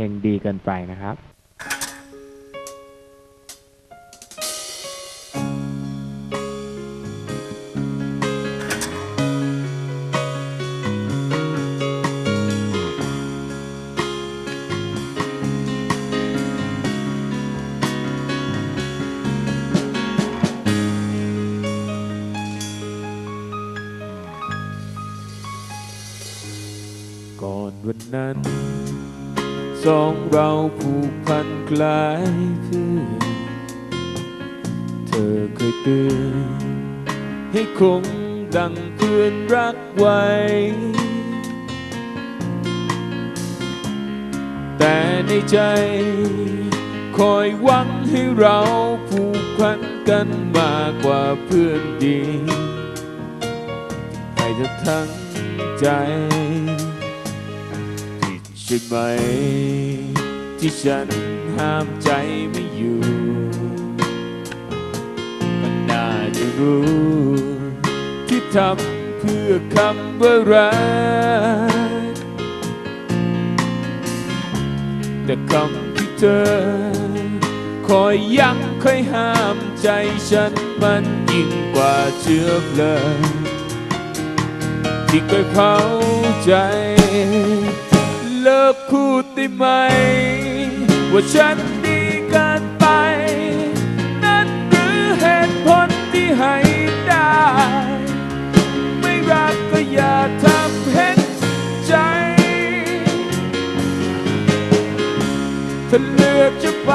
ลงดีเกินไปนะครับก่อนวันนั้น สองเราผูกพันคล้ายเพื่อน เธอเคยเตือนให้คงดังเพื่อนรักไว้ แต่ในใจ คอยหวังให้เราผูกพันกันมากกว่าเพื่อนดีให้เธอทั้งใจ ช่ไหม ที่ฉันห้ามใจไม่อยู่ มันน่าจะรู้ ที่ทำเพื่อคำว่ารัก แต่คำที่เธอ คอยยั้งคอยห้ามใจฉันมันยิ่งกว่าเชื้อเพลิงที่เคยเผาใจ เลิกพูดได้ไหม ว่าฉันดีเกินไป นั่นหรือเหตุผลที่ให้ได้ ไม่รักก็อย่าทำเห็นใจ ถ้าเลือกจะไป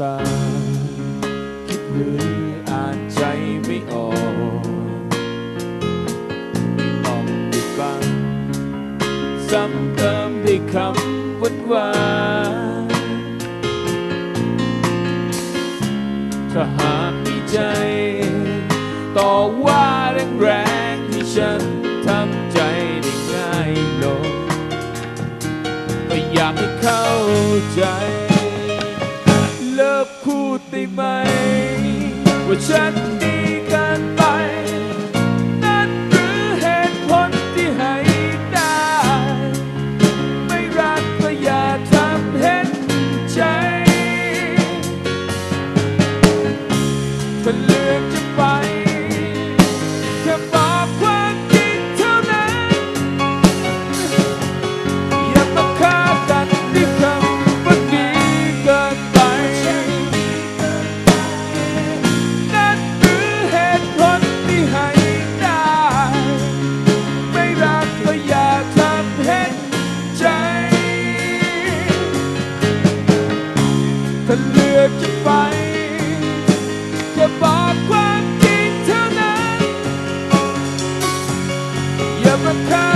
ตา คิดหรืออ่านใจไม่ออกไม่ต้องปิดบังซ้ำเติมด้วยคำหวานวานถ้าหากมีใจ ต่อว่าแรงๆให้ฉันทำใจได้ง่ายลงก็อยากให้เข้าใจ ได้ไหม ว่าฉัน ถ้าเลือกจะไป จะบอกความจริงเท่านั้น อย่ามาคา